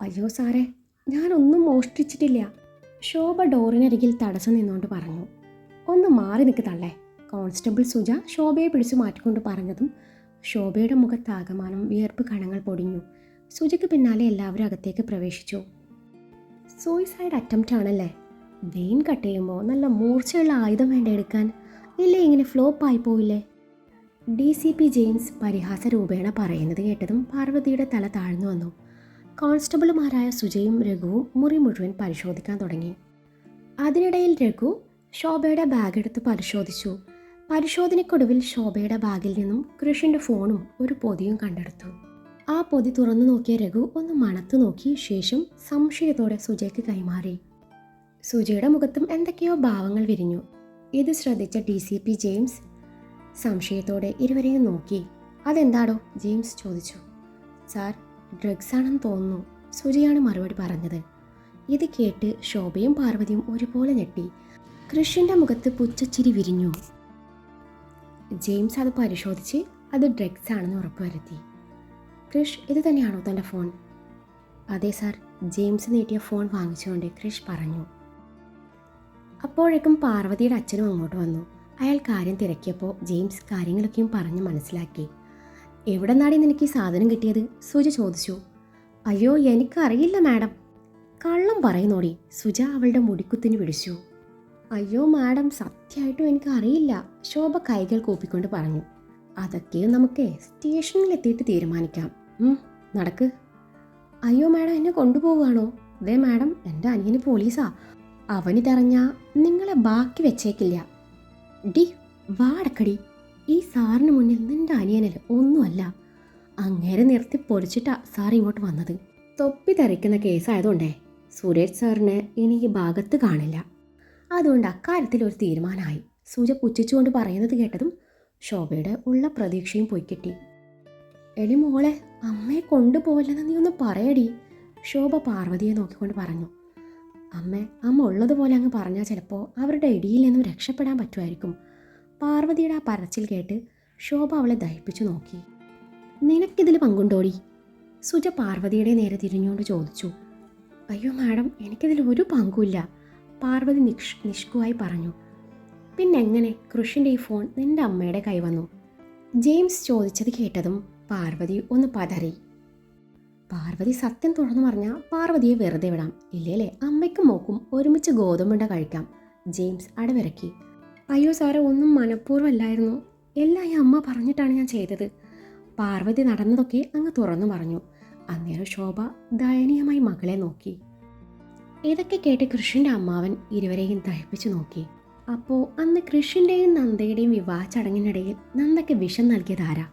അയ്യോ സാറേ ഞാനൊന്നും മോഷ്ടിച്ചിട്ടില്ല. ശോഭ ഡോറിനരികിൽ തടസ്സം നിന്നുകൊണ്ട് പറഞ്ഞു ഒന്ന് മാറി നിൽക്ക് തള്ളേ കോൺസ്റ്റബിൾ സുജ ശോഭയെ പിടിച്ചു മാറ്റിക്കൊണ്ട് പറഞ്ഞതും ശോഭയുടെ മുഖത്താകമാനം വിയർപ്പ് കണങ്ങൾ പൊടിഞ്ഞു. സുജയ്ക്ക് പിന്നാലെ എല്ലാവരും അകത്തേക്ക് പ്രവേശിച്ചു. സൂയിസൈഡ് അറ്റംപ്റ്റ് ആണല്ലേ? വെയിൻ കട്ട് ചെയ്യുമ്പോൾ നല്ല മൂർച്ചയുള്ള ആയുധം വേണ്ട എടുക്കാൻ? ഇല്ലേ ഇങ്ങനെ ഫ്ലോപ്പ് ആയി പോയില്ലേ? ഡി സി പി ജെയിംസ് പരിഹാസ രൂപേണ പറയുന്നത് കേട്ടതും പാർവതിയുടെ തല താഴ്ന്നു വന്നു. കോൺസ്റ്റബിളുമാരായ സുജയും രഘുവും മുറി മുഴുവൻ പരിശോധിക്കാൻ തുടങ്ങി. അതിനിടയിൽ രഘു ശോഭയുടെ ബാഗ് എടുത്ത് പരിശോധിച്ചു. പരിശോധനയ്ക്കൊടുവിൽ ശോഭയുടെ ബാഗിൽ നിന്നും കൃഷിന്റെ ഫോണും ഒരു പൊതിയും കണ്ടെടുത്തു. ആ പൊതി തുറന്നു നോക്കിയ രഘു ഒന്ന് മണത്തു നോക്കി ശേഷം സംശയത്തോടെ സുജയ്ക്ക് കൈമാറി. സുജയുടെ മുഖത്തും എന്തൊക്കെയോ ഭാവങ്ങൾ വിരിഞ്ഞു. ഇത് ശ്രദ്ധിച്ച ഡി സി പി ജെയിംസ് സംശയത്തോടെ ഇരുവരെയും നോക്കി. അതെന്താടോ? ജെയിംസ് ചോദിച്ചു. സാർ ഡ്രഗ്സ് ആണെന്ന് തോന്നുന്നു. സുജയാണ് മറുപടി പറഞ്ഞത്. ഇത് കേട്ട് ശോഭയും പാർവതിയും ഒരുപോലെ ഞെട്ടി. കൃഷിന്റെ മുഖത്ത് പുച്ഛച്ചിരി വിരിഞ്ഞു. ജെയിംസ് അത് പരിശോധിച്ച് അത് ഡ്രഗ്സ് ആണെന്ന് ഉറപ്പുവരുത്തി ക്രിഷ് ഇത് തന്നെയാണോ തന്റെ ഫോൺ? അതെ സാർ ജെയിംസ് നീട്ടിയ ഫോൺ വാങ്ങിച്ചുകൊണ്ട് ക്രിഷ് പറഞ്ഞു. അപ്പോഴേക്കും പാർവതിയുടെ അച്ഛനും അങ്ങോട്ട് വന്നു. അയാൾ കാര്യം തിരക്കിയപ്പോൾ ജെയിംസ് കാര്യങ്ങളൊക്കെയും പറഞ്ഞ് മനസ്സിലാക്കി. എവിടെ നിന്നാണ് നിനക്ക് ഈ സാധനം കിട്ടിയത്? സുജ ചോദിച്ചു. അയ്യോ എനിക്കറിയില്ല മാഡം. കള്ളം പറയുന്നോടി. സുജ അവളുടെ മുടിക്കുത്തിന് പിടിച്ചു അയ്യോ മാഡം സത്യമായിട്ടും എനിക്കറിയില്ല. ശോഭ കൈകൾ കൂപ്പിക്കൊണ്ട് പറഞ്ഞു. അതൊക്കെ നമുക്ക് സ്റ്റേഷനിൽ എത്തിയിട്ട് തീരുമാനിക്കാം നടക്ക്. അയ്യോ മാഡം എന്നെ കൊണ്ടുപോവുകയാണോ? ദേ മാഡം എന്റെ അനിയന് പോലീസാ. അവനിതറിഞ്ഞ നിങ്ങളെ ബാക്കി വെച്ചേക്കില്ല. ഡി വാടക്കടി ഈ സാറിന് മുന്നിൽ നിന്റെ അനിയനല്ല ഒന്നുമല്ല. അങ്ങേരെ നിർത്തി പൊളിച്ചിട്ടാ സാർ ഇങ്ങോട്ട് വന്നത്. തൊപ്പി തെറിക്കുന്ന കേസായതുകൊണ്ടേ സുരേഷ് സാറിന് ഇനി ഈ ഭാഗത്ത് കാണില്ല. അതുകൊണ്ട് അക്കാര്യത്തിൽ ഒരു തീരുമാനമായി. സൂര്യ പുച്ഛിച്ചുകൊണ്ട് പറയുന്നത് കേട്ടതും ശോഭയുടെ ഉള്ള പ്രതീക്ഷയും പോയി കിട്ടി. എടി മോളെ അമ്മയെ കൊണ്ടുപോകില്ലെന്ന് നീ ഒന്ന് പറയടി. ശോഭ പാർവതിയെ നോക്കിക്കൊണ്ട് പറഞ്ഞു. അമ്മ അമ്മ ഉള്ളതുപോലെ അങ്ങ് പറഞ്ഞാൽ ചിലപ്പോൾ അവരുടെ ഇടിയിൽ നിന്നും രക്ഷപ്പെടാൻ പറ്റുമായിരിക്കും. പാർവതിയുടെ ആ പറച്ചിൽ കേട്ട് ശോഭ അവളെ ദഹിപ്പിച്ചു നോക്കി. നിനക്കിതിൽ പങ്കുണ്ടോടി? സുജ പാർവതിയുടെ നേരെ തിരിഞ്ഞുകൊണ്ട് ചോദിച്ചു. അയ്യോ മാഡം എനിക്കിതിൽ ഒരു പങ്കുമില്ല പാർവതി നിഷ് നിഷ്കുവായി പറഞ്ഞു. പിന്നെങ്ങനെ കൃഷിന്റെ ഈ ഫോൺ നിന്റെ അമ്മയുടെ കൈ വന്നു. ജെയിംസ് ചോദിച്ചത് കേട്ടതും പാർവതി ഒന്ന് പതറി. പാർവതി സത്യം തുറന്നു പറഞ്ഞാൽ പാർവതിയെ വെറുതെ വിടാം. ഇല്ലേലേ അമ്മയ്ക്കും മോക്കും ഒരുമിച്ച് ഗോതമ്പുണ്ട കഴിക്കാം. ജെയിംസ് അടവിറക്കി. അയ്യോ സാറേ ഒന്നും മനഃപൂർവമല്ലായിരുന്നു. എല്ലാം ഈ അമ്മ പറഞ്ഞിട്ടാണ് ഞാൻ ചെയ്തത്. പാർവതി നടന്നതൊക്കെ അങ്ങ് തുറന്നു പറഞ്ഞു. അന്നേരം ശോഭ ദയനീയമായി മകളെ നോക്കി. ഇതൊക്കെ കേട്ട് കൃഷിന്റെ അമ്മാവൻ ഇരുവരെയും ദഹിപ്പിച്ചു നോക്കി. അപ്പോൾ അന്ന് കൃഷിന്റെയും നന്ദയുടെയും വിവാഹ ചടങ്ങിനിടയിൽ നന്ദയ്ക്ക് വിഷം നൽകിയതാരാ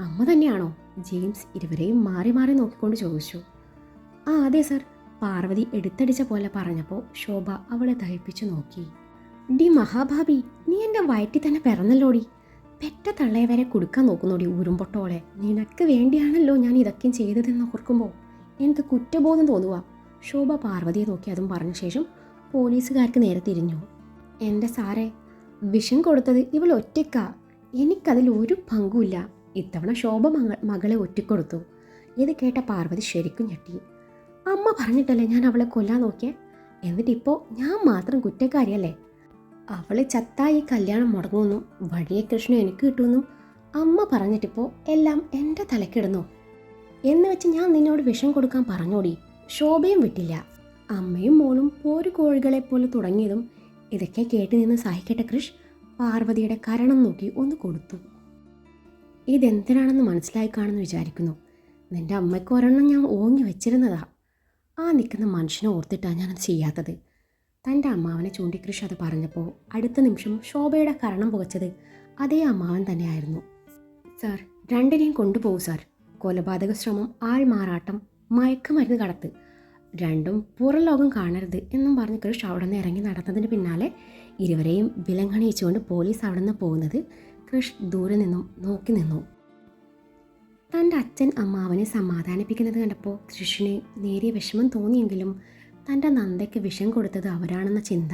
അമ്മ തന്നെയാണോ? ജെയിംസ് ഇരുവരെയും മാറി മാറി നോക്കിക്കൊണ്ട് ചോദിച്ചു. ആ അതെ സർ. പാർവതി എടുത്തടിച്ച പോലെ പറഞ്ഞപ്പോൾ ശോഭ അവളെ ദഹിപ്പിച്ചു നോക്കി. ഡി മഹാഭാബി നീ എന്റെ വയറ്റിൽ തന്നെ പിറന്നല്ലോടി. പെറ്റ തള്ളയെ വരെ കൊടുക്കാൻ നോക്കുന്നോടി ഉരുമ്പൊട്ടോളെ. നിനക്ക് വേണ്ടിയാണല്ലോ ഞാൻ ഇതൊക്കെയും ചെയ്തതെന്ന് ഓർക്കുമ്പോൾ എനിക്ക് കുറ്റബോധം തോന്നുക ശോഭ പാർവതിയെ നോക്കി അതും പറഞ്ഞ ശേഷം പോലീസുകാർക്ക് നേരെ തിരിഞ്ഞു. എന്റെ സാറേ വിഷം കൊടുത്തത് ഇവൾ ഒറ്റയ്ക്കാ. എനിക്കതിൽ ഒരു പങ്കുമില്ല. ഇത്തവണ ശോഭ മക മകളെ ഒറ്റക്കൊടുത്തു. ഇത് കേട്ട പാർവതി ശരിക്കും ഞെട്ടി. അമ്മ പറഞ്ഞിട്ടല്ലേ ഞാൻ അവളെ കൊല്ലാൻ നോക്കിയേ? എന്നിട്ടിപ്പോൾ ഞാൻ മാത്രം കുറ്റക്കാരിയല്ലേ? അവളെ ചത്തായി കല്യാണം മുടങ്ങുമെന്നും വഴിയെ കൃഷ്ണൻ എനിക്ക് കിട്ടുമെന്നും അമ്മ പറഞ്ഞിട്ടിപ്പോൾ എല്ലാം എന്റെ തലക്കിടുന്നു എന്ന് വെച്ച് ഞാൻ നിന്നോട് വിഷം കൊടുക്കാൻ പറഞ്ഞോടി. ശോഭയും വിട്ടില്ല. അമ്മയും മോളും പോരു കോഴികളെ പോലെ തുടങ്ങിയതും ഇതൊക്കെ കേട്ട് നിന്ന് സഹിക്കട്ടെ കൃഷ്. പാർവതിയുടെ കരണം നോക്കി ഒന്ന് കൊടുത്തു. ഇതെന്തിനാണെന്ന് മനസ്സിലായി കാണുമെന്ന് വിചാരിക്കുന്നു. നിന്റെ അമ്മയ്ക്ക് ഒരെണ്ണം ഞാൻ ഓങ്ങി വെച്ചിരുന്നതാ. ആ നിൽക്കുന്ന മനുഷ്യനെ ഓർത്തിട്ടാണ് ഞാനത് ചെയ്യാത്തത്. തന്റെ അമ്മാവനെ ചൂണ്ടി കൃഷി അത് പറഞ്ഞപ്പോൾ അടുത്ത നിമിഷം ശോഭയുടെ കരണം പുകച്ചത് അതേ അമ്മാവൻ തന്നെയായിരുന്നു. സാർ രണ്ടിനെയും കൊണ്ടുപോകൂ സാർ. കൊലപാതക ശ്രമം ആൾമാറാട്ടം മയക്കുമരുന്ന് കടത്ത്. രണ്ടും പുറം ലോകം കാണരുത് എന്നും പറഞ്ഞ് കൃഷ് അവിടെ നിന്ന് ഇറങ്ങി നടന്നതിന് പിന്നാലെ ഇരുവരെയും വിലങ്ങണിയിച്ചുകൊണ്ട് പോലീസ് അവിടെ നിന്ന് പോകുന്നത് കൃഷ് ദൂരെ നിന്നും നോക്കി നിന്നു. തന്റെ അച്ഛൻ അമ്മാവനെ സമാധാനിപ്പിക്കുന്നത് കണ്ടപ്പോൾ കൃഷിന് നേരിയ വിഷമം തോന്നിയെങ്കിലും തന്റെ നന്ദയ്ക്ക് വിഷം കൊടുത്തത് അവരാണെന്ന ചിന്ത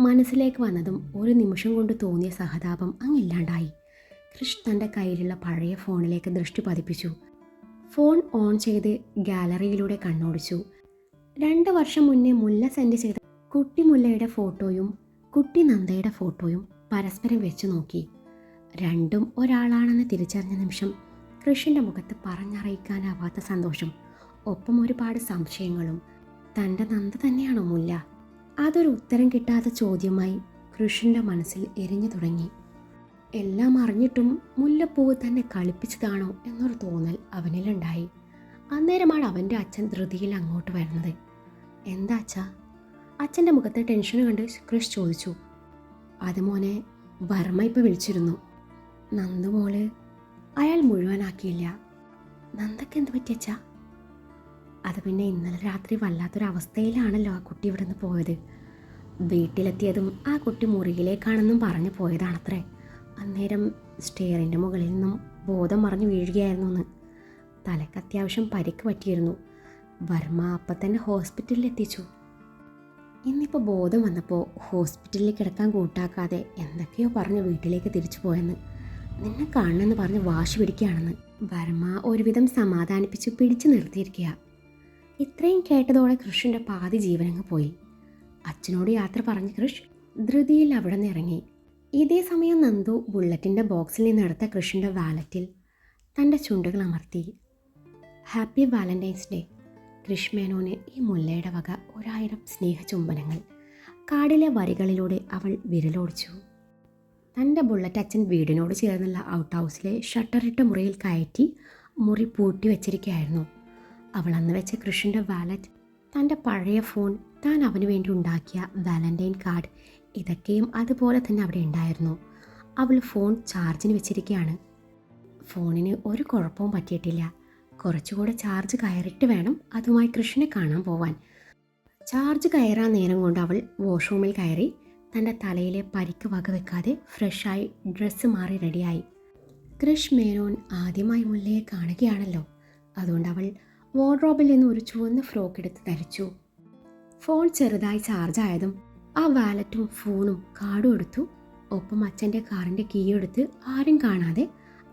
മനസ്സിലേക്ക് വന്നതും ഒരു നിമിഷം കൊണ്ട് തോന്നിയ സഹതാപം അങ്ങില്ലാണ്ടായി. കൃഷ് തന്റെ കയ്യിലുള്ള പഴയ ഫോണിലേക്ക് ദൃഷ്ടി പതിപ്പിച്ചു. ഫോൺ ഓൺ ചെയ്ത് ഗാലറിയിലൂടെ കണ്ണോടിച്ചു. രണ്ട് വർഷം മുന്നേ മുല്ല സെൻഡ് ചെയ്ത കുട്ടി മുല്ലയുടെ ഫോട്ടോയും കുട്ടി നന്ദയുടെ ഫോട്ടോയും പരസ്പരം വെച്ചു നോക്കി. രണ്ടും ഒരാളാണെന്ന് തിരിച്ചറിഞ്ഞ നിമിഷം കൃഷിന്റെ മുഖത്ത് പറഞ്ഞറിയിക്കാനാവാത്ത സന്തോഷം ഒപ്പം ഒരുപാട് സംശയങ്ങളും തന്റെ നന്ദ തന്നെയാണോ മുല്ല? അതൊരു ഉത്തരം കിട്ടാത്ത ചോദ്യമായി കൃഷിന്റെ മനസ്സിൽ എരിഞ്ഞു തുടങ്ങി. എല്ലാം അറിഞ്ഞിട്ടും മുല്ലപ്പൂവ് തന്നെ കളിപ്പിച്ചതാണോ എന്നൊരു തോന്നൽ അവനിലുണ്ടായി. അന്നേരമാണ് അവന്റെ അച്ഛൻ ധൃതിയിൽ അങ്ങോട്ട് വരുന്നത്. എന്താ അച്ഛാ? അച്ഛന്റെ മുഖത്തെ ടെൻഷൻ കണ്ട് കൃഷ് ചോദിച്ചു. അത് മോനെ വർമ്മ ഇപ്പോൾ വിളിച്ചിരുന്നു. നന്ദുമോൾ അയാൾ മുഴുവനാക്കിയില്ല. നന്ദക്ക് എന്ത് പറ്റിയച്ചാ അത് പിന്നെ ഇന്നലെ രാത്രി വല്ലാത്തൊരവസ്ഥയിലാണല്ലോ ആ കുട്ടി ഇവിടെ നിന്ന് പോയത്. വീട്ടിലെത്തിയതും ആ കുട്ടി മുറിയിലേക്കാണെന്നും പറഞ്ഞു പോയതാണത്രേ. അന്നേരം സ്റ്റെയറിന്റെ മുകളിൽ നിന്നും ബോധം മറിഞ്ഞു വീഴുകയായിരുന്നു എന്ന് തലയ്ക്ക് അത്യാവശ്യം പരിക്ക് പറ്റിയിരുന്നു. വർമ്മ അപ്പം തന്നെ ഹോസ്പിറ്റലിൽ എത്തിച്ചു. ഇന്നിപ്പോൾ ബോധം വന്നപ്പോൾ ഹോസ്പിറ്റലിൽ കിടക്കാൻ കൂട്ടാക്കാതെ എന്തൊക്കെയോ പറഞ്ഞ് വീട്ടിലേക്ക് തിരിച്ചു പോയെന്ന്. നിന്നെ കാണണമെന്ന് പറഞ്ഞ് വാശി പിടിക്കുകയാണെന്ന്. വർമ്മ ഒരുവിധം സമാധാനിപ്പിച്ച് പിടിച്ചു നിർത്തിയിരിക്കുക ഇത്രയും കേട്ടതോടെ കൃഷിന്റെ പാതി ജീവനങ്ങ് പോയി. അച്ഛനോട് യാത്ര പറഞ്ഞ് കൃഷ് ധൃതിയിൽ അവിടെ നിന്ന് ഇറങ്ങി. ഇതേ സമയം നന്ദു ബുള്ളറ്റിന്റെ ബോക്സിൽ നിന്ന് എടുത്ത കൃഷിന്റെ വാലറ്റിൽ തന്റെ ചുണ്ടുകൾ അമർത്തി. Happy valentine's day. കൃഷ് മേനോന് ഈ മുല്ലയുടെ വക ഒരായിരം സ്നേഹചുംബനങ്ങൾ കാടിലെ വരികളിലൂടെ അവൾ വിരലോടിച്ചു. തന്റെ ബുള്ളറ്റ് അച്ഛൻ വീടിനോട് ചേർന്നുള്ള ഔട്ട് ഹൗസിലെ ഷട്ടറിട്ട മുറിയിൽ കയറ്റി മുറി പൂട്ടി വെച്ചിരിക്കുകയായിരുന്നു അവൾ അന്ന് വെച്ച കൃഷിന്റെ വാലറ്റ് തന്റെ പഴയ ഫോൺ താൻ അവന് വേണ്ടി ഉണ്ടാക്കിയ വാലന്റൈൻ കാർഡ് ഇതൊക്കെയും അതുപോലെ തന്നെ അവിടെ ഉണ്ടായിരുന്നു. അവൾ ഫോൺ ചാർജിന് വെച്ചിരിക്കുകയാണ് ഫോണിന് ഒരു കുഴപ്പവും പറ്റിയിട്ടില്ല. കുറച്ചുകൂടെ ചാർജ് കയറിയിട്ട് വേണം അതുമായി കൃഷ്ണനെ കാണാൻ പോവാൻ. ചാർജ് കയറാൻ നേരം കൊണ്ട് അവൾ വാഷ്റൂമിൽ കയറി തന്റെ തലയിലെ പരിക്ക് വകവെക്കാതെ ഫ്രഷായി ഡ്രസ്സ് മാറി റെഡിയായി കൃഷ് മേനോൻ ആദ്യമായി മുല്ലയെ കാണുകയാണല്ലോ. അതുകൊണ്ട് അവൾ വാർഡ്രോബിൽ നിന്ന് ഒരു ചുവന്ന ഫ്രോക്ക് എടുത്ത് ധരിച്ചു. ഫോൺ ചെറുതായി ചാർജ് ആയതും ആ വാലറ്റും ഫോണും കാർഡും എടുത്തു. ഒപ്പം അച്ഛന്റെ കാറിന്റെ കീ എടുത്ത് ആരും കാണാതെ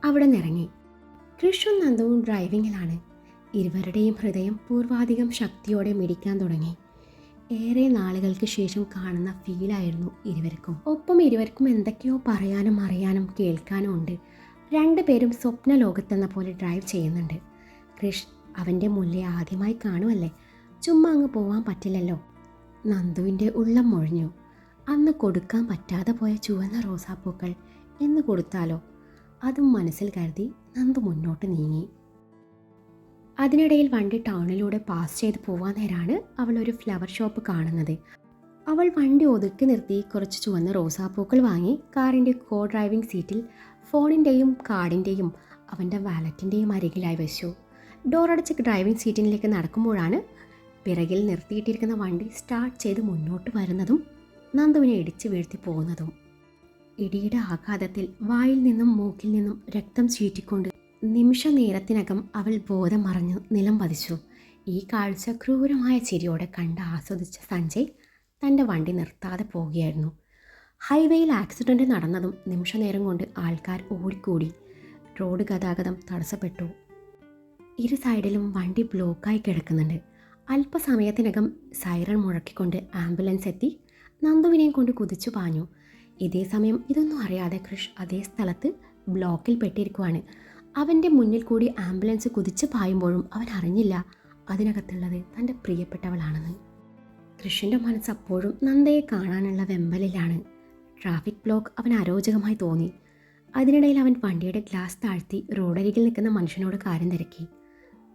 അവിടെ നിറങ്ങി. കൃഷും നന്ദവും ഡ്രൈവിങ്ങിലാണ്. ഇരുവരുടെയും ഹൃദയം പൂർവാധികം ശക്തിയോടെ മിടിക്കാൻ തുടങ്ങി. ഏറെ നാളുകൾക്ക് ശേഷം കാണുന്ന ഫീലായിരുന്നു ഇരുവർക്കും. ഒപ്പം ഇരുവർക്കും എന്തൊക്കെയോ പറയാനും അറിയാനും കേൾക്കാനും ഉണ്ട്. രണ്ടുപേരും സ്വപ്ന ലോകത്തെന്ന പോലെ ഡ്രൈവ് ചെയ്യുന്നുണ്ട്. കൃഷ് അവന്റെ മുല്ലേ ആദ്യമായി കാണുമല്ലേ? ചുമ്മാ അങ്ങ് പോവാൻ പറ്റില്ലല്ലോ. നന്ദുവിന്റെ ഉള്ളം മൊഴിഞ്ഞു. അന്ന് കൊടുക്കാൻ പറ്റാതെ പോയ ചുവന്ന റോസാപ്പൂക്കൾ എന്ന് കൊടുത്താലോ? അതും മനസ്സിൽ കരുതി നന്ദു മുന്നോട്ട് നീങ്ങി. അതിനിടയിൽ വണ്ടി ടൗണിലൂടെ പാസ് ചെയ്ത് പോവാൻ നേരാണ് അവൾ ഒരു ഫ്ലവർ ഷോപ്പ് കാണുന്നത്. അവൾ വണ്ടി ഒതുക്കി നിർത്തി കുറച്ച് ചുവന്ന റോസാപ്പൂക്കൾ വാങ്ങി കാറിന്റെ കോ ഡ്രൈവിംഗ് സീറ്റിൽ ഫോണിന്റെയും കാർഡിന്റെയും അവന്റെ വാലറ്റിന്റെയും അരികിലായി വെച്ചു. ഡോറടച്ച് ഡ്രൈവിംഗ് സീറ്റിനിലേക്ക് നടക്കുമ്പോഴാണ് പിറകിൽ നിർത്തിയിട്ടിരിക്കുന്ന വണ്ടി സ്റ്റാർട്ട് ചെയ്ത് മുന്നോട്ട് വരുന്നതും നന്ദുവിനെ ഇടിച്ചു വീഴ്ത്തി പോകുന്നതും. ഇടിയുടെ ആഘാതത്തിൽ വായിൽ നിന്നും മൂക്കിൽ നിന്നും രക്തം ചീറ്റിക്കൊണ്ട് നിമിഷ നേരത്തിനകം അവൾ ബോധം മറഞ്ഞു നിലം പതിച്ചു. ഈ കാഴ്ച ക്രൂരമായ ചിരിയോടെ കണ്ട് ആസ്വദിച്ച സഞ്ജയ് തന്റെ വണ്ടി നിർത്താതെ പോവുകയായിരുന്നു ഹൈവേയിൽ ആക്സിഡന്റ് നടന്നതും നിമിഷനേരം കൊണ്ട് ആൾക്കാർ ഓടിക്കൂടി. റോഡ് ഗതാഗതം തടസ്സപ്പെട്ടു. ഇരു സൈഡിലും വണ്ടി ബ്ലോക്കായി കിടക്കുന്നുണ്ട്. അല്പസമയത്തിനകം സൈറൺ മുഴക്കിക്കൊണ്ട് ആംബുലൻസ് എത്തി നന്ദുവിനെയും കൊണ്ട് കുതിച്ചു പാഞ്ഞു. ഇതേ സമയം ഇതൊന്നും അറിയാതെ കൃഷ് അതേ സ്ഥലത്ത് ബ്ലോക്കിൽ പെട്ടിരിക്കുവാണ്. അവന്റെ മുന്നിൽ കൂടി ആംബുലൻസ് കുതിച്ചു പായുമ്പോഴും അവൻ അറിഞ്ഞില്ല അതിനകത്തുള്ളത് തന്റെ പ്രിയപ്പെട്ടവളാണെന്ന്. കൃഷിന്റെ മനസ്സ് അപ്പോഴും നന്ദയെ കാണാനുള്ള വെമ്പലിലാണ്. ട്രാഫിക് ബ്ലോക്ക് അവൻ അരോചകമായി തോന്നി. അതിനിടയിൽ അവൻ വണ്ടിയുടെ ഗ്ലാസ് താഴ്ത്തി റോഡരികിൽ നിൽക്കുന്ന മനുഷ്യനോട് കാര്യം തിരക്കി.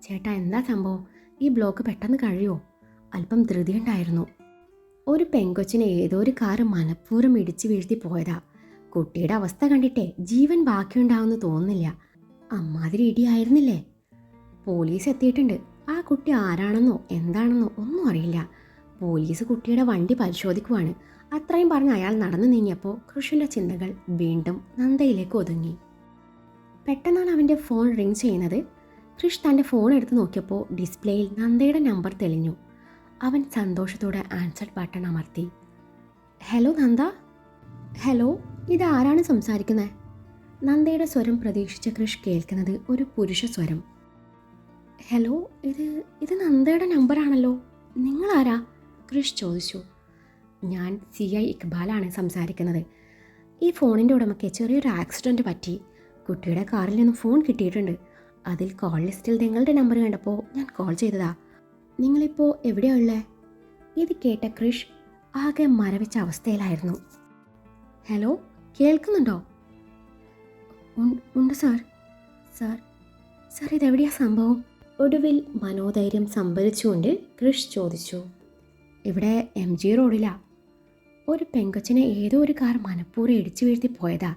ചേട്ടാ എന്താ സംഭവം? ഈ ബ്ലോക്ക് പെട്ടെന്ന് കഴിയുമോ അല്പം ധൃതിയുണ്ടായിരുന്നു. ഒരു പെങ്കൊച്ചിനെ ഏതോ ഒരു കാറ് മനഃപൂർവം ഇടിച്ചു വീഴ്ത്തി പോയതാ. കുട്ടിയുടെ അവസ്ഥ കണ്ടിട്ടേ ജീവൻ ബാക്കിയുണ്ടാവുമെന്ന് തോന്നുന്നില്ല. അമ്മാതിരി ഇടിയായിരുന്നില്ലേ? പോലീസ് എത്തിയിട്ടുണ്ട്. ആ കുട്ടി ആരാണെന്നോ എന്താണെന്നോ ഒന്നും അറിയില്ല. പോലീസ് കുട്ടിയുടെ വണ്ടി പരിശോധിക്കുവാണ്. അത്രയും പറഞ്ഞ് അയാൾ നടന്നു നീങ്ങിയപ്പോൾ കൃഷിന്റെ ചിന്തകൾ വീണ്ടും നന്ദയിലേക്ക് ഒതുങ്ങി. പെട്ടെന്നാണ് അവന്റെ ഫോൺ റിങ് ചെയ്യുന്നത്. കൃഷ് തന്റെ ഫോൺ എടുത്ത് നോക്കിയപ്പോൾ ഡിസ്പ്ലേയിൽ നന്ദയുടെ നമ്പർ തെളിഞ്ഞു. അവൻ സന്തോഷത്തോടെ ആൻസർ ബട്ടൺ അമർത്തി. ഹലോ നന്ദ. ഹലോ ഇത് ആരാണ് സംസാരിക്കുന്നത് നന്ദയുടെ സ്വരം പ്രതീക്ഷിച്ച കൃഷ് കേൾക്കുന്നത് ഒരു പുരുഷ സ്വരം. ഹലോ ഇത് ഇത് നന്ദയുടെ നമ്പറാണല്ലോ നിങ്ങളാരാ? ക്രിഷ് ചോദിച്ചു. ഞാൻ സി ഐ ഇക്ബാലാണ് സംസാരിക്കുന്നത്. ഈ ഫോണിന്റെ ഉടമയ്ക്ക് ചെറിയൊരു ആക്സിഡന്റ് പറ്റി. കുട്ടിയുടെ കാറിൽ നിന്ന് ഫോൺ കിട്ടിയിട്ടുണ്ട്. അതിൽ കോൾ ലിസ്റ്റിൽ നിങ്ങളുടെ നമ്പർ കണ്ടപ്പോൾ ഞാൻ കോൾ ചെയ്തതാ. നിങ്ങളിപ്പോൾ എവിടെയാ ഇത് കേട്ട ക്രിഷ് ആകെ മരവിച്ച അവസ്ഥയിലായിരുന്നു. ഹലോ കേൾക്കുന്നുണ്ടോ? ഉണ്ട് സാർ സാർ സാർ ഇതെവിടെയാ സംഭവം? ഒടുവിൽ മനോധൈര്യം സംഭരിച്ചുകൊണ്ട് ക്രിഷ് ചോദിച്ചു. ഇവിടെ എം ജി റോഡിലാ. ഒരു പെങ്കൊച്ചിനെ ഏതോ ഒരു കാർ മനഃപൂർവം ഇടിച്ചു വീഴ്ത്തി പോയതാ.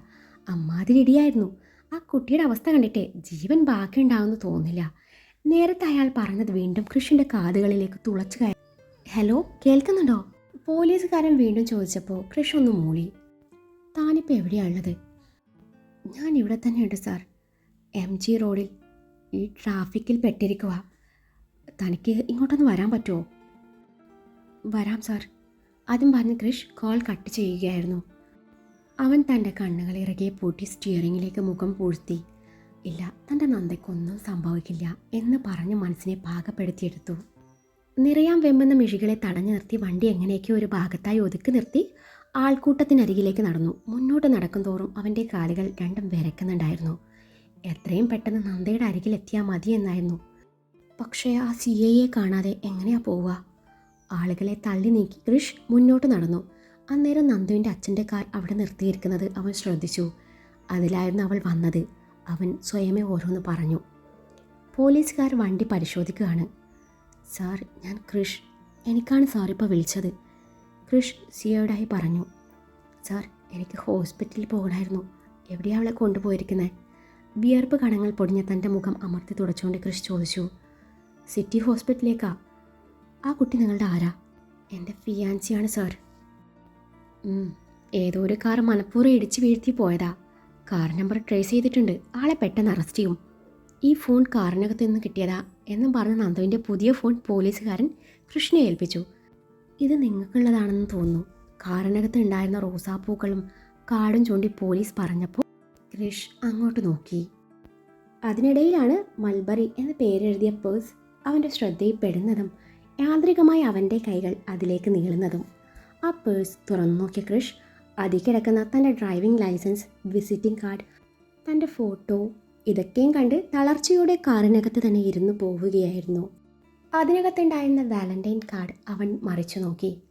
അമ്മാതിരി ഇടിയായിരുന്നു. ആ കുട്ടിയുടെ അവസ്ഥ കണ്ടിട്ട് ജീവൻ ബാക്കിയുണ്ടാവുമെന്ന് തോന്നില്ല. നേരത്തെ അയാൾ പറഞ്ഞത് വീണ്ടും കൃഷിന്റെ കാതുകളിലേക്ക് തുളച്ചു കയറി. ഹലോ കേൾക്കുന്നുണ്ടോ? പോലീസുകാരൻ വീണ്ടും ചോദിച്ചപ്പോൾ കൃഷ് ഒന്ന് മൂളി. താനിപ്പോൾ എവിടെയാണുള്ളത് ഞാൻ ഇവിടെ തന്നെയുണ്ട് സാർ. എം ജി റോഡിൽ ഈ ട്രാഫിക്കിൽ പെട്ടിരിക്കുക തനിക്ക് ഇങ്ങോട്ടൊന്ന് വരാൻ പറ്റുമോ വരാം സാർ. ആദ്യം പറഞ്ഞ് ക്രിഷ് കോൾ കട്ട് ചെയ്യുകയായിരുന്നു. അവൻ തന്റെ കണ്ണുകൾ ഇറകെ പൂട്ടി സ്റ്റിയറിങ്ങിലേക്ക് മുഖം പൂഴ്ത്തി. ഇല്ല തന്റെ നന്ദയ്ക്കൊന്നും സംഭവിക്കില്ല എന്ന് പറഞ്ഞ് മനസ്സിനെ പാകപ്പെടുത്തിയെടുത്തു. നിറയാൻ വെമ്പുന്ന മിഴികളെ തടഞ്ഞു നിർത്തി വണ്ടി എങ്ങനെയൊക്കെ ഒരു ഭാഗത്തായി ഒതുക്കി നിർത്തി ആൾക്കൂട്ടത്തിനരികിലേക്ക് നടന്നു. മുന്നോട്ട് നടക്കും തോറും അവന്റെ കാലുകൾ രണ്ടും വിരക്കുന്നുണ്ടായിരുന്നു. എത്രയും പെട്ടെന്ന് നന്ദയുടെ അരികിൽ എത്തിയാൽ മതി എന്നായിരുന്നു. പക്ഷേ ആ സി എയെ കാണാതെ എങ്ങനെയാ പോവുക? ആളുകളെ തള്ളി നീക്കി കൃഷ് മുന്നോട്ട് നടന്നു. അന്നേരം നന്ദുവിന്റെ അച്ഛന്റെ കാർ അവിടെ നിർത്തിയിരിക്കുന്നത് അവൻ ശ്രദ്ധിച്ചു. അതിലായിരുന്നു അവൾ വന്നത്. അവൻ സ്വയമേ ഓരോന്ന് പറഞ്ഞു. പോലീസുകാർ വണ്ടി പരിശോധിക്കുകയാണ്. സാർ ഞാൻ കൃഷ്. എനിക്കാണ് സാർ ഇപ്പോൾ വിളിച്ചത്. കൃഷ് സിയോടായി പറഞ്ഞു. സാർ എനിക്ക് ഹോസ്പിറ്റലിൽ പോകണമായിരുന്നു. എവിടെയാണ് അവളെ കൊണ്ടുപോയിരിക്കുന്നത്? വിയർപ്പ് കണങ്ങൾ പൊടിഞ്ഞ തന്റെ മുഖം അമർത്തി തുടച്ചുകൊണ്ട് കൃഷ് ചോദിച്ചു. സിറ്റി ഹോസ്പിറ്റലിലേക്കാ? ആ കുട്ടി നിങ്ങളുടെ ആരാ? എന്റെ ഫിയാൻസിയാണ് സാർ. ഏതോ ഒരു കാർ മനഃപൂർവം ഇടിച്ച് വീഴ്ത്തി പോയതാ. കാർ നമ്പർ ട്രേസ് ചെയ്തിട്ടുണ്ട്. ആളെ പെട്ടെന്ന് അറസ്റ്റ് ചെയ്യും. ഈ ഫോൺ കാറിനകത്ത് നിന്ന് കിട്ടിയതാ എന്നും പറഞ്ഞ് നന്ദുവിന്റെ പുതിയ ഫോൺ പോലീസുകാരൻ കൃഷ്ണയെ ഏൽപ്പിച്ചു. ഇത് നിങ്ങൾക്കുള്ളതാണെന്ന് തോന്നുന്നു. കാറിനകത്ത് ഉണ്ടായിരുന്ന റോസാപ്പൂക്കളും കാടും ചൂണ്ടി പോലീസ് പറഞ്ഞപ്പോൾ കൃഷ് അങ്ങോട്ട് നോക്കി. അതിനിടയിലാണ് മൽബറി എന്ന പേരെഴുതിയ പേഴ്സ് അവന്റെ ശ്രദ്ധയിൽപ്പെടുന്നതും യാന്ത്രികമായി അവന്റെ കൈകൾ അതിലേക്ക് നീളുന്നതും. ആ പേഴ്സ് തുറന്നു നോക്കിയ ക്രിഷ് അതിൽ കിടക്കുന്ന തന്റെ ഡ്രൈവിംഗ് ലൈസൻസ് വിസിറ്റിംഗ് കാർഡ് തന്റെ ഫോട്ടോ ഇതൊക്കെയും കണ്ട് തളർച്ചയോടെ കാറിനകത്ത് തന്നെ ഇരുന്നു പോവുകയായിരുന്നു. അതിനകത്തുണ്ടായിരുന്ന വാലന്റൈൻ കാർഡ് അവൻ മറിച്ചു നോക്കി.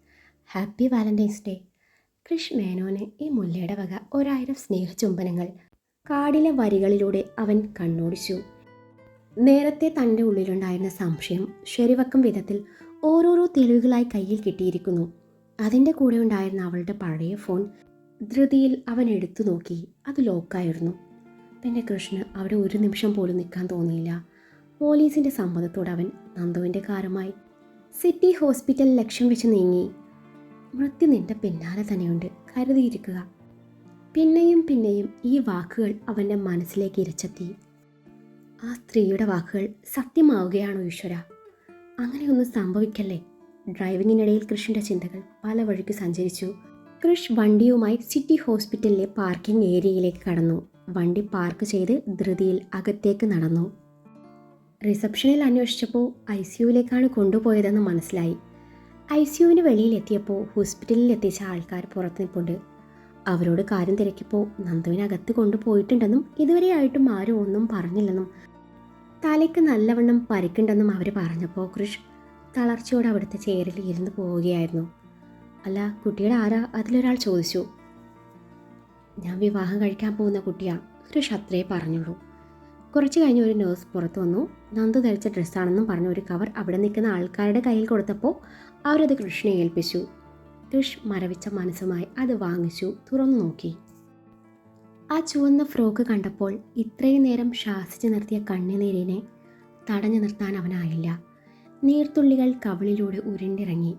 Happy valentine's day. ക്രിഷ് മേനോന് ഈ മുല്ലയുടെ വക ഒരായിരം സ്നേഹചുംബനങ്ങൾ കാടിലെ വരികളിലൂടെ അവൻ കണ്ണോടിച്ചു. നേരത്തെ തന്റെ ഉള്ളിലുണ്ടായിരുന്ന സംശയം ശരിവക്കും വിധത്തിൽ ഓരോരോ തെളിവുകളായി കയ്യിൽ കിട്ടിയിരിക്കുന്നു. അതിന്റെ കൂടെ ഉണ്ടായിരുന്ന അവളുടെ പഴയ ഫോൺ ധൃതിയിൽ അവൻ എടുത്തു നോക്കി. അത് ലോക്കായിരുന്നു. പിന്നെ കൃഷ്ണന് അവിടെ ഒരു നിമിഷം പോലും നിൽക്കാൻ തോന്നിയില്ല. പോലീസിന്റെ സമ്മതത്തോടെ അവൻ നന്ദുവിന്റെ കാറുമായി സിറ്റി ഹോസ്പിറ്റൽ ലക്ഷ്യം വെച്ച് നീങ്ങി. മൃത്യു നിന്റെ പിന്നാലെ തന്നെയുണ്ട്. കരുതിയിരിക്കുക പിന്നെയും പിന്നെയും ഈ വാക്കുകൾ അവന്റെ മനസ്സിലേക്ക് ഇരച്ചെത്തി. ആ സ്ത്രീയുടെ വാക്കുകൾ സത്യമാവുകയാണോ ഈശ്വര? അങ്ങനെയൊന്നും സംഭവിക്കല്ലേ? ഡ്രൈവിങ്ങിനിടയിൽ കൃഷിന്റെ ചിന്തകൾ പല വഴിക്ക് സഞ്ചരിച്ചു. കൃഷ് വണ്ടിയുമായി സിറ്റി ഹോസ്പിറ്റലിലെ പാർക്കിംഗ് ഏരിയയിലേക്ക് കടന്നു. വണ്ടി പാർക്ക് ചെയ്ത് ധൃതിയിൽ അകത്തേക്ക് നടന്നു. റിസപ്ഷനിൽ അന്വേഷിച്ചപ്പോൾ ഐ സിയുവിലേക്കാണ് കൊണ്ടുപോയതെന്ന് മനസ്സിലായി. ഐ സിയുവിന് വെളിയിലെത്തിയപ്പോൾ ഹോസ്പിറ്റലിൽ എത്തിച്ച ആൾക്കാർ പുറത്ത് നിൽപ്പുണ്ട്. അവരോട് കാര്യം തിരക്കിപ്പോൾ നന്ദുവിനകത്ത് കൊണ്ടുപോയിട്ടുണ്ടെന്നും ഇതുവരെയായിട്ടും ആരും ഒന്നും പറഞ്ഞില്ലെന്നും തലയ്ക്ക് നല്ലവണ്ണം പരിക്കുണ്ടെന്നും അവർ പറഞ്ഞപ്പോൾ കൃഷ് തളർച്ചയോടെ അവിടുത്തെ ചേരിൽ ഇരുന്ന് പോവുകയായിരുന്നു. അല്ല കുട്ടിയുടെ ആരാ? അതിലൊരാൾ ചോദിച്ചു. ഞാൻ വിവാഹം കഴിക്കാൻ പോകുന്ന കുട്ടിയാ ഒരു ക്ഷത്രയെ പറഞ്ഞുള്ളൂ. കുറച്ച് കഴിഞ്ഞ് ഒരു നേഴ്സ് പുറത്തു വന്നു. നന്ദു ധരിച്ച ഡ്രസ്സാണെന്നും പറഞ്ഞ ഒരു കവർ അവിടെ നിൽക്കുന്ന ആൾക്കാരുടെ കയ്യിൽ കൊടുത്തപ്പോൾ അവരത് കൃഷ്ണനെ ഏൽപ്പിച്ചു. കൃഷ് മരവിച്ച മനസ്സുമായി അത് വാങ്ങിച്ചു തുറന്നു നോക്കി. ആ ചുവന്ന ഫ്രോക്ക് കണ്ടപ്പോൾ ഇത്രയും നേരം ശാസിച്ചു നിർത്തിയ കണ്ണുനീരിനെ തടഞ്ഞു നിർത്താൻ അവനായില്ല. നീർത്തുള്ളികൾ കവളിലൂടെ ഉരുണ്ടിറങ്ങി.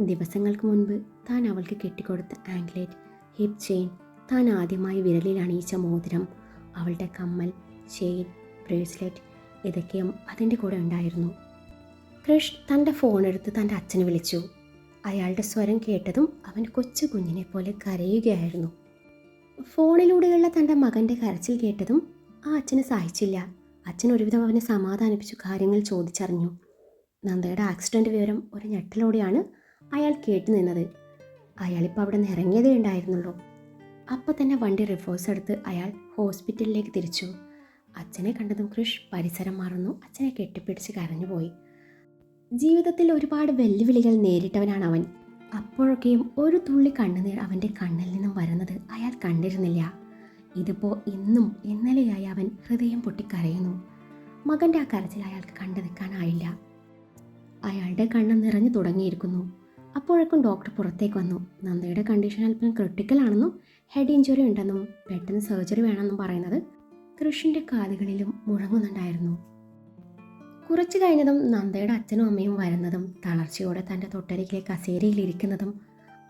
ദിവസങ്ങൾക്ക് മുൻപ് താൻ അവൾക്ക് കെട്ടിക്കൊടുത്ത ആംഗ്ലേറ്റ് ഹിപ് ചെയിൻ താൻ ആദ്യമായി വിരലിൽ അണിയിച്ച മോതിരം അവളുടെ കമ്മൽ ചെയിൻ ബ്രേസ്ലെറ്റ് ഇതൊക്കെയും അതിന്റെ കൂടെ ഉണ്ടായിരുന്നു. കൃഷ് തന്റെ ഫോണെടുത്ത് തന്റെ അച്ഛനെ വിളിച്ചു. അയാളുടെ സ്വരം കേട്ടതും അവൻ കൊച്ചു കുഞ്ഞിനെ പോലെ കരയുകയായിരുന്നു. ഫോണിലൂടെയുള്ള തന്റെ മകന്റെ കരച്ചിൽ കേട്ടതും ആ അച്ഛന് സഹിച്ചില്ല അച്ഛൻ ഒരുവിധം അവനെ സമാധാനിപ്പിച്ചു കാര്യങ്ങൾ ചോദിച്ചറിഞ്ഞു. നന്ദയുടെ ആക്സിഡന്റ് വിവരം ഒരു ഞെട്ടലോടെയാണ് അയാൾ കേട്ടു നിന്നത്. അയാളിപ്പോൾ അവിടെ നിന്ന് ഇറങ്ങിയതേ ഉണ്ടായിരുന്നുള്ളൂ. അപ്പോൾ തന്നെ വണ്ടി റിവേഴ്സ് എടുത്ത് അയാൾ ഹോസ്പിറ്റലിലേക്ക് തിരിച്ചു. അച്ഛനെ കണ്ടതും കൃഷ് പരിസരം മാറുന്നു. അച്ഛനെ കെട്ടിപ്പിടിച്ച് കരഞ്ഞുപോയി ജീവിതത്തിൽ ഒരുപാട് വെല്ലുവിളികൾ നേരിട്ടവനാണ് അവൻ. അപ്പോഴൊക്കെയും ഒരു തുള്ളി കണ്ണുനീർ അവന്റെ കണ്ണിൽ നിന്നും വരുന്നത് അയാൾ കണ്ടിരുന്നില്ല. ഇതിപ്പോൾ ഇന്നും ഇന്നലെയായി അവൻ ഹൃദയം പൊട്ടിക്കരയുന്നു. മകന്റെ ആ കരച്ചിൽ അയാൾക്ക് കണ്ടു നിൽക്കാനായില്ല. അയാളുടെ കണ്ണ് നിറഞ്ഞു തുടങ്ങിയിരിക്കുന്നു. അപ്പോഴേക്കും ഡോക്ടർ പുറത്തേക്ക് വന്നു. നന്ദയുടെ കണ്ടീഷൻ അല്പം ക്രിട്ടിക്കൽ ആണെന്നും ഹെഡ് ഇഞ്ചുറി ഉണ്ടെന്നും പെട്ടെന്ന് സർജറി വേണമെന്നും പറയുന്നത് കൃഷിന്റെ കാലുകളിലും മുഴങ്ങുന്നുണ്ടായിരുന്നു. കുറച്ചു കഴിഞ്ഞതും നന്ദയുടെ അച്ഛനും അമ്മയും വരുന്നതും തളർച്ചയോടെ തന്റെ തൊട്ടരികിലെ കസേരയിൽ ഇരിക്കുന്നതും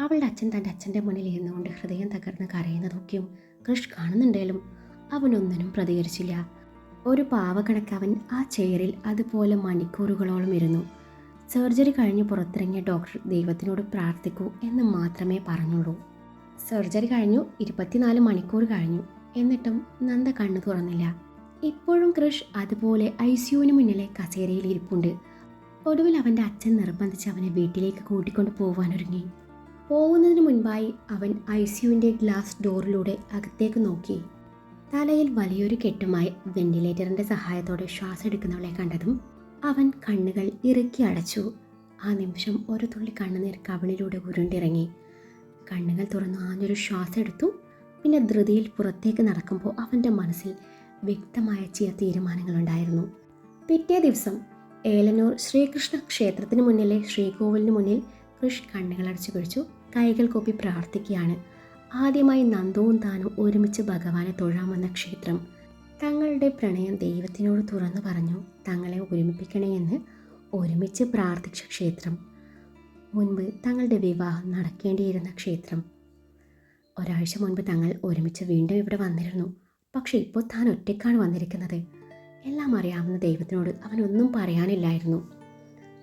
അവളുടെ അച്ഛൻ തന്റെ അച്ഛന്റെ മുന്നിൽ ഇരുന്നുകൊണ്ട് ഹൃദയം തകർന്ന് കരയുന്നതൊക്കെയും കൃഷ് കാണുന്നുണ്ടെങ്കിലും അവനൊന്നിനും പ്രതികരിച്ചില്ല. ഒരു പാവക്കണക്കവൻ അവൻ ആ ചെയറിൽ അതുപോലെ മണിക്കൂറുകളോളം ഇരുന്നു. സർജറി കഴിഞ്ഞ് പുറത്തിറങ്ങിയ ഡോക്ടർ ദൈവത്തിനോട് പ്രാർത്ഥിക്കൂ എന്ന് മാത്രമേ പറഞ്ഞുള്ളൂ. സർജറി കഴിഞ്ഞു ഇരുപത്തിനാല് മണിക്കൂർ കഴിഞ്ഞു. എന്നിട്ടും നന്ദ കണ്ണു തുറന്നില്ല. ഇപ്പോഴും കൃഷ് അതുപോലെ ഐ സിയുവിന് മുന്നിലെ കസേരയിൽ ഇരിപ്പുണ്ട്. ഒടുവിൽ അവന്റെ അച്ഛൻ നിർബന്ധിച്ച് അവനെ വീട്ടിലേക്ക് കൂട്ടിക്കൊണ്ട് പോവാനൊരുങ്ങി. പോകുന്നതിന് മുൻപായി അവൻ ഐ സിയുവിന്റെ ഗ്ലാസ് ഡോറിലൂടെ അകത്തേക്ക് നോക്കി. തലയിൽ വലിയൊരു കെട്ടുമായി വെന്റിലേറ്ററിന്റെ സഹായത്തോടെ ശ്വാസം എടുക്കുന്നവളെ കണ്ടതും അവൻ കണ്ണുകൾ ഇറുക്കി അടച്ചു. ആ നിമിഷം ഒരു തുള്ളി കണ്ണുനീർ കവിളിലൂടെ ഉരുണ്ടിറങ്ങി. കണ്ണുകൾ തുറന്നു ആഞ്ഞൊരു ശ്വാസം എടുത്തു. പിന്നെ ധൃതിയിൽ പുറത്തേക്ക് നടക്കുമ്പോൾ അവന്റെ മനസ്സിൽ വ്യക്തമായ ചില തീരുമാനങ്ങളുണ്ടായിരുന്നു. പിറ്റേ ദിവസം ഏലനൂർ ശ്രീകൃഷ്ണ ക്ഷേത്രത്തിന് മുന്നിലെ ശ്രീകോവിലിന് മുന്നിൽ കൃഷ് കണ്ണുകളടച്ചു കഴിച്ചു കൈകൾ കൊപ്പി പ്രാർത്ഥിക്കുകയാണ്. ആദ്യമായി നന്ദവും താനും ഒരുമിച്ച് ഭഗവാനെ തൊഴാമെന്ന ക്ഷേത്രം. തങ്ങളുടെ പ്രണയം ദൈവത്തിനോട് തുറന്നു പറഞ്ഞു തങ്ങളെ ഒരുമിപ്പിക്കണേ എന്ന് ഒരുമിച്ച് പ്രാർത്ഥിച്ച ക്ഷേത്രം. മുൻപ് തങ്ങളുടെ വിവാഹം നടക്കേണ്ടിയിരുന്ന ക്ഷേത്രം. ഒരാഴ്ച മുൻപ് തങ്ങൾ ഒരുമിച്ച് വീണ്ടും ഇവിടെ വന്നിരുന്നു. പക്ഷെ ഇപ്പോൾ താൻ ഒറ്റയ്ക്കാണ് വന്നിരിക്കുന്നത്. എല്ലാം അറിയാവുന്ന ദൈവത്തിനോട് അവനൊന്നും പറയാനില്ലായിരുന്നു.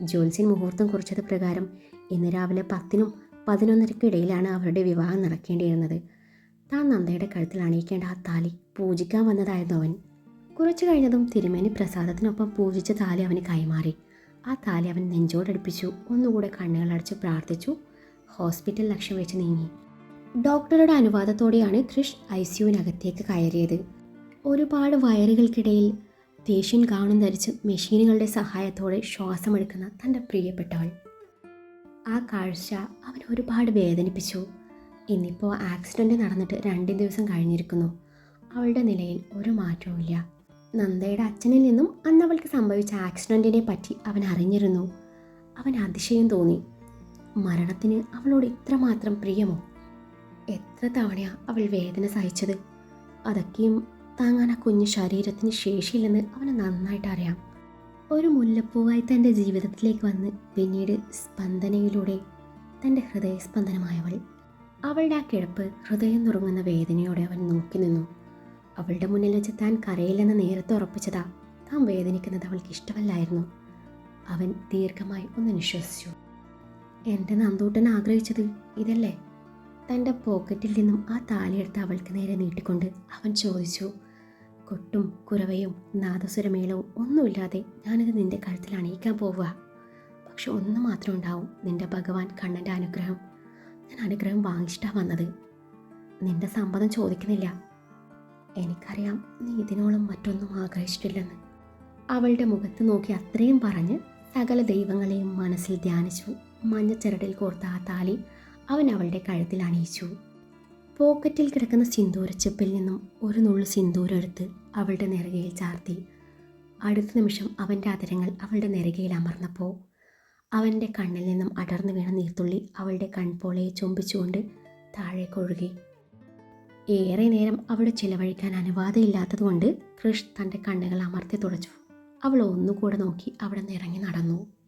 ജ്യോത്സ്യൻ മുഹൂർത്തം കുറിച്ചത് പ്രകാരം ഇന്ന് രാവിലെ പത്തിനും പതിനൊന്നരയ്ക്കും അവരുടെ വിവാഹം നടക്കേണ്ടിയിരുന്നത്. താൻ നന്ദയുടെ കഴുത്തിൽ അണിയിക്കേണ്ട ആ താലി പൂജിക്കാൻ വന്നതായിരുന്നു അവൻ. കുറച്ചു കഴിഞ്ഞതും തിരുമേനി പ്രസാദത്തിനൊപ്പം പൂജിച്ച താലി അവന് കൈമാറി. ആ താലി അവൻ നെഞ്ചോടടുപ്പിച്ചു ഒന്നുകൂടെ കണ്ണുകളടച്ച് പ്രാർത്ഥിച്ചു. ഹോസ്പിറ്റൽ ലക്ഷ്യം വെച്ച് നീങ്ങി. ഡോക്ടറുടെ അനുവാദത്തോടെയാണ് കൃഷ് ഐ സിയുവിനകത്തേക്ക് കയറിയത്. ഒരുപാട് വയറുകൾക്കിടയിൽ ദേഷ്യൻ ഗാണും ധരിച്ച് മെഷീനുകളുടെ സഹായത്തോടെ ശ്വാസമെടുക്കുന്ന തന്റെ പ്രിയപ്പെട്ടവൾ ആ കാഴ്ച അവൻ ഒരുപാട് വേദനിപ്പിച്ചു. ഇന്നിപ്പോൾ ആക്സിഡന്റ് നടന്നിട്ട് രണ്ട് ദിവസം കഴിഞ്ഞിരിക്കുന്നു. അവളുടെ നിലയിൽ ഒരു മാറ്റവുമില്ല. നന്ദയുടെ അച്ഛനിൽ നിന്നും അന്ന് അവൾക്ക് സംഭവിച്ച ആക്സിഡന്റിനെ പറ്റി അവൻ അറിഞ്ഞിരുന്നു. അവൻ അതിശയം തോന്നി. മരണത്തിന് അവളോട് ഇത്രമാത്രം പ്രിയമോ? എത്ര തവണയാ അവൾ വേദന സഹിച്ചത്? അതൊക്കെയും താങ്ങാൻ ആ കുഞ്ഞു ശരീരത്തിന് ശേഷിയില്ലെന്ന് അവന് നന്നായിട്ട് അറിയാം. ഒരു മുല്ലപ്പൂവായി തന്റെ ജീവിതത്തിലേക്ക് വന്ന് പിന്നീട് സ്പന്ദനയിലൂടെ തന്റെ ഹൃദയസ്പന്ദനമായവൾ. അവളുടെ ആ കിടപ്പ് ഹൃദയം നുറുങ്ങുന്ന വേദനയോടെ അവൻ നോക്കി നിന്നു. അവളുടെ മുന്നിൽ വെച്ച് താൻ കരയില്ലെന്ന് നേരത്തെ ഉറപ്പിച്ചതാ. താൻ വേദനിക്കുന്നത് അവൾക്ക് ഇഷ്ടമല്ലായിരുന്നു. അവൻ ദീർഘമായി ഒന്ന് നിശ്വസിച്ചു. എന്റെ നന്ദൂട്ടൻ ആഗ്രഹിച്ചത് ഇതല്ലേ? തന്റെ പോക്കറ്റിൽ നിന്നും ആ താലിയെടുത്ത് അവൾക്ക് നേരെ നീട്ടിക്കൊണ്ട് അവൻ ചോദിച്ചു. കൊട്ടും കുരവയും നാദസ്വരമേളവും ഒന്നുമില്ലാതെ ഞാനിത് നിന്റെ കഴുത്തിൽ അണിയിക്കാൻ പോവുക. പക്ഷെ ഒന്ന് മാത്രം ഉണ്ടാവും നിന്റെ ഭഗവാൻ കണ്ണന്റെ അനുഗ്രഹം. ഞാൻ അനുഗ്രഹം വാങ്ങിച്ചിട്ടാണ് വന്നത്. നിന്റെ സമ്മതം ചോദിക്കുന്നില്ല. എനിക്കറിയാം നീ ഇതിനോളം മറ്റൊന്നും ആഗ്രഹിച്ചിട്ടില്ലെന്ന്. അവളുടെ മുഖത്ത് നോക്കി അത്രയും പറഞ്ഞ് സകല ദൈവങ്ങളെയും മനസ്സിൽ ധ്യാനിച്ചു. മഞ്ഞച്ചരടിൽ കോർത്ത ആ താലി അവൻ അവളുടെ കഴുത്തിൽ അണിയിച്ചു. പോക്കറ്റിൽ കിടക്കുന്ന സിന്ദൂരച്ചെപ്പിൽ നിന്നും ഒരു നുള്ളു സിന്ദൂരെടുത്ത് അവളുടെ നെറുകയിൽ ചാർത്തി. അടുത്ത നിമിഷം അവന്റെ അതിരങ്ങൾ അവളുടെ നെറുകയിൽ അമർന്നപ്പോൾ അവന്റെ കണ്ണിൽ നിന്നും അടർന്നു വീണ നീർത്തുള്ളി അവളുടെ കൺപോളയെ ചുംബിച്ചുകൊണ്ട് താഴേക്കൊഴുകി. ഏറെ നേരം അവിടെ ചിലവഴിക്കാൻ അനുവാദമില്ലാത്തതുകൊണ്ട് കൃഷ് തന്റെ കണ്ണുകൾ അമർത്തി തുടച്ചു. അവൾ ഒന്നുകൂടെ നോക്കി അവിടെ നിന്ന് ഇറങ്ങി നടന്നു.